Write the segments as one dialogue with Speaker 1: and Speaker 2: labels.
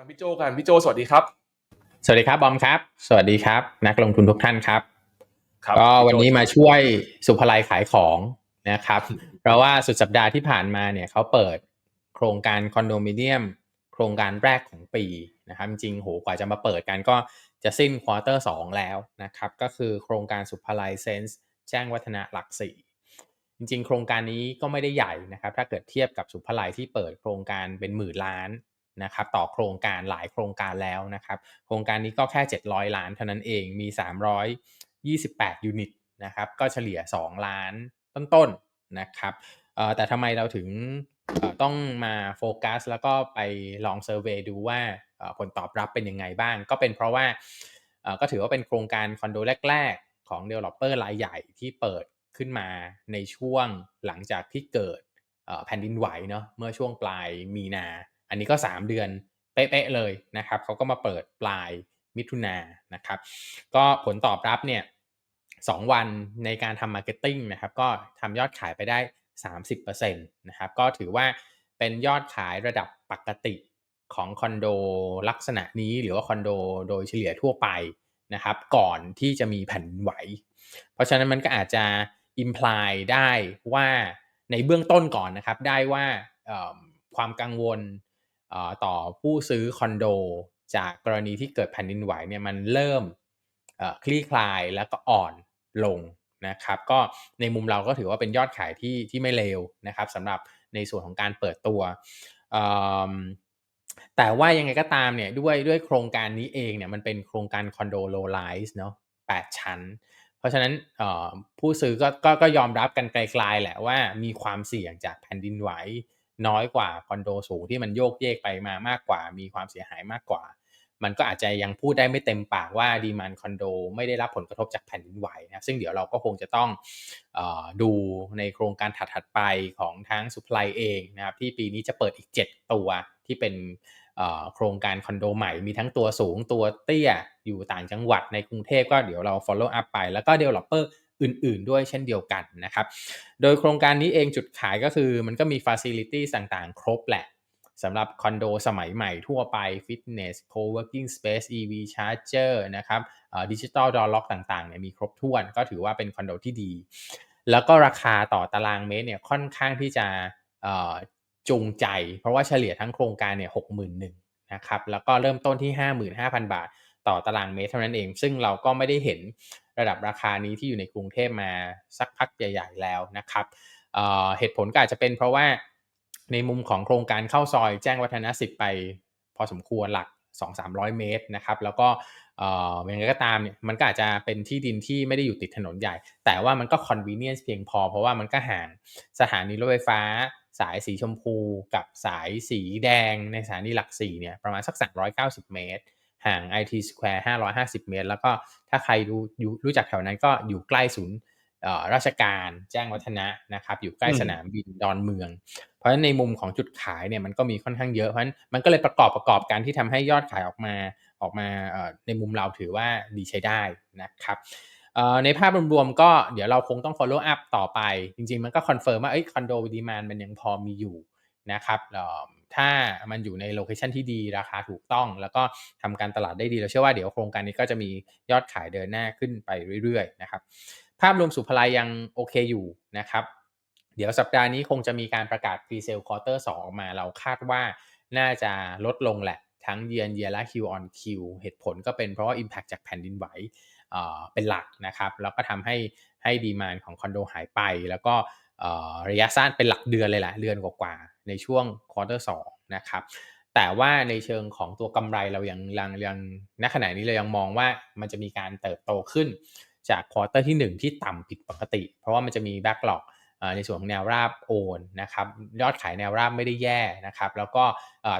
Speaker 1: ามพี่โจกันพี่โจสวัสดีครับ
Speaker 2: สวัสดีครับบอมครับ สวัสดีครับ นักลงทุนทุกท่านครับ
Speaker 1: ครับ
Speaker 2: ก็วันนี้
Speaker 1: พี่โจ
Speaker 2: มาช่วยสุภไลขายของนะครับ เพราะว่าสุดสัปดาห์ที่ผ่านมาเนี่ยเขาเปิดโครงการคอนโดมิเนียม โครงการแรกของปีนะครับ จริงๆโหกว่าจะมาเปิดกันก็จะสิ้นควอเตอร์สองแล้วนะครับ ก็คือโครงการสุภไลเซนส์แจ้งวัฒนะหลักสี่จริง ๆ โครงการนี้ก็ไม่ได้ใหญ่นะครับ ถ้าเกิดเทียบกับสุภไลที่เปิดโครงการเป็นหมื่นล้าน นะครับต่อโครงการหลายโครงการแล้วนะครับ โครงการนี้ก็แค่ 700 ล้านเท่านั้นเองมี 328 ยูนิตนะครับก็เฉลี่ย 2 ล้านต้นๆนนะครับแต่ทำไมเราถึงต้องมาโฟกัสแล้วก็ไปลองเซอร์เวยดูว่าผลตอบรับเป็นยังไงบ้าง ก็เป็นเพราะว่าก็ถือว่าเป็นโครงการคอนโดแรก ๆ ของ Developer รายใหญ่ที่เปิดขึ้นมาในช่วงหลังจากที่เกิดแผ่นดินไหวเนาะเมื่อช่วงปลายมีนา อันนี้ก็ 3 เดือนเป๊ะๆเลยนะครับเขาก็มาเปิดปลายมิถุนายนนะครับ ก็ผลตอบรับเนี่ยสองวันในการทำมาร์เก็ตติ้งนะครับก็ทำยอดขายไปได้ 30%นะครับก็ถือว่าเป็นยอดขายระดับปกติของคอนโดลักษณะนี้หรือว่าคอนโดโดยเฉลี่ยทั่วไปนะครับก่อนที่จะมีแผ่นไหว เพราะฉะนั้นมันก็อาจจะ imply ได้ว่าในเบื้องต้นก่อนนะครับได้ว่าความกังวล ต่อผู้ซื้อคอนโด จากกรณีที่เกิดแผ่นดินไหวเนี่ยมันเริ่มคลี่คลายแล้วก็อ่อนลงนะครับ ก็ในมุมเราก็ถือว่าเป็นยอดขายที่ที่ไม่เลวนะครับสำหรับในส่วนของการเปิดตัวแต่ว่ายังไงก็ตามเนี่ยด้วยด้วยโครงการนี้เองเนี่ยมันเป็นโครงการคอนโดโลไลซ์เนาะ8ชั้น เพราะฉะนั้นผู้ซื้อกก็ก็ยอมรับกันไกลๆแหละว่ามีความเสี่ยงจากแผ่นดินไหว น้อยกว่าคอนโดสูงที่มันโยกเยกไปมามากกว่า มีความเสียหายมากกว่า มันก็อาจจะยังพูดได้ไม่เต็มปากว่าดีมานคอนโดไม่ได้รับผลกระทบจากแผ่นดินไหวนะซึ่งเดี๋ยวเราก็คงจะต้องออดูในโครงการถัดๆไปของทั้งสุพไลเองนะครับที่ปีนี้จะเปิดอีก 7 ตัวที่เป็นโครงการคอนโดใหม่มีทั้งตัวสูงตัวเตี้ยอยู่ต่างจังหวัดในกรุงเทพก็เดี๋ยวเรา follow up ไป แล้วก็ developer อื่น ๆ ด้วยเช่นเดียวกันนะครับ โดยโครงการนี้เองจุดขายก็คือมันก็มี facility ต่าง ๆ ครบแหละสำหรับคอนโดสมัยใหม่ทั่วไป fitness co-working space EV charger นะครับดิจิตอลดอลล็อกต่างๆเนี่ยมีครบถ้วนก็ถือว่าเป็นคอนโดที่ดี แล้วก็ราคาต่อตารางเมตรเนี่ยค่อนข้างที่จะจูงใจ เพราะว่าเฉลี่ยทั้งโครงการเนี่ยหกหมื่นหนึ่งนะครับแล้วก็เริ่มต้นที่ 55,000 บาท ต่อตารางเมตรเท่านั้นเอง ซึ่งเราก็ไม่ได้เห็น ระดับราคานี้ที่อยู่ในกรุงเทพมาสักพักใหญ่ ๆ แล้วนะครับเเหตุผลก็อาจจะเป็นเพราะว่าในมุมของโครงการเข้าซอยแจ้งวัฒนะสิบไป พอสมควรหลัก 2-300 เมตรนะครับ แล้วก็เอ่อยังไงก็ตามเนี่ยมันก็อาจจะเป็นที่ดินที่ไม่ได้อยู่ติดถนนใหญ่ แต่ว่ามันก็ convenience เพียงพอ เพราะว่ามันก็ห่างสถานีรถไฟฟ้าสายสีชมพูกับสายสีแดงในสถานีหลักสี่เนี่ยประมาณสัก 390 เมตร ห่าง IT Square 550 เมตร แล้วก็ถ้าใครรู้อยู่รู้จักแถวนั้นก็อยู่ใกล้ศูนย์เอ่อราชการแจ้งวัฒนะนะครับ อยู่ใกล้
Speaker 1: อืม
Speaker 2: สนามบินดอนเมือง เพราะฉะนั้นในมุมของจุดขายเนี่ยมันก็มีค่อนข้างเยอะเพราะฉะนั้นมันก็เลยประกอบประกอบกันที่ทำให้ยอดขายออกมาออกมาเอ่อในมุมเราถือว่าดีใช้ได้นะครับเอ่อในภาพรวมๆก็เดี๋ยวเราคงต้อง follow up ต่อไป จริงๆ มันก็คอนเฟิร์มว่าเอ้ยคอนโดดีมานมันยังพอมีอยู่ นะครับถ้ามันอยู่ในโลเคชันที่ดีราคาถูกต้อง แล้วก็ทำการตลาดได้ดีเราเชื่อว่าเดี๋ยวโครงการนี้ก็จะมียอดขายเดินหน้าขึ้นไปเรื่อยๆนะครับภาพรวมสุภไลยังโอเคอยู่นะครับเดี๋ยวสัปดาห์นี้คงจะมีการประกาศ Pre-sale Quarter 2 ออกมา เราคาดว่าน่าจะลดลงแหละ ทั้ง Year on Year และ Q on Q เหตุผลก็เป็นเพราะว่า Impact จากแผ่นดินไหวเเป็นหลักนะครับ แล้วก็ทำให้ให้ดีมานของคอนโดหายไป แล้วก็ ระยะสั้นเป็นหลักเดือนเลยแหละเดือนกว่าๆในช่วง Quarter 2นะครับแต่ว่าในเชิงของตัวกำไรเรายังยังยังณขณะนี้เรายังมองว่ามันจะมีการเติบโตขึ้นจากควอเตอร์ที่ 1 ที่ต่ำผิดปกติ เพราะว่ามันจะมีแบ็กหลอกในส่วนของแนวราบโอนนะครับยอดขายแนวราบไม่ได้แย่นะครับแล้วก็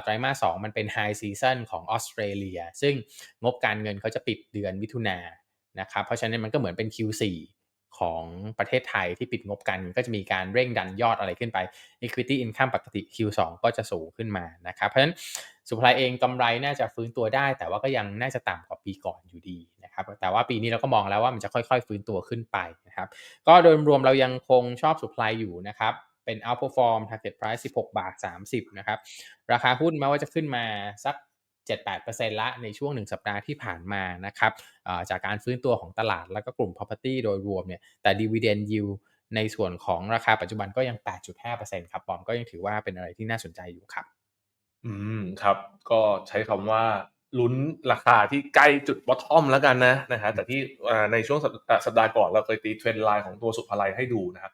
Speaker 2: ไตรมาส2มันเป็นไฮซีซันของออสเตรเลียซึ่งงบการเงินเขาจะปิดเดือนมิถุนายนนะครับเพราะฉะนั้นมันก็เหมือนเป็น Q4 ของประเทศไทยที่ปิดงบการเงินก็จะมีการเร่งดันยอดอะไรขึ้นไป Equity Income ปกติ Q2 ก็จะสูงขึ้นมานะครับ เพราะฉะนั้นสุภาลัยเองกำไรน่าจะฟื้นตัวได้ แต่ว่าก็ยังน่าจะต่ำกว่าปีก่อนอยู่ดีนะครับแต่ว่าปีนี้เราก็มองแล้วว่ามันจะค่อยๆ ฟื้นตัวขึ้นไปนะครับก็โดยรวมเรายังคงชอบสุภาลัยอยู่นะครับเป็น outperform target price 16 บาท 30 นะครับ ราคาหุ้นแม้ว่าจะขึ้นมาสัก 7-8%ละในช่วง 1 สัปดาห์ที่ผ่านมานะครับอ่าจากการฟื้นตัวของตลาดแล้วก็กลุ่ม property โดยรวมเนี่ยแต่ dividend yield ในส่วนของราคาปัจจุบันก็ยัง 8.5%ครับบอมก็ยังถือว่าเป็นอะไรที่น่าสนใจอยู่ครับ
Speaker 1: อืมครับ ก็ใช้คำว่าลุ้นราคาที่ใกล้จุดบอททอมแล้วกันนะนะฮะแต่ที่อ่าในช่วงสัปอ่าสัปดาห์ก่อนเราเคยตีเทรนด์ไลน์ของตัวสุภาลัยให้ดูนะครับ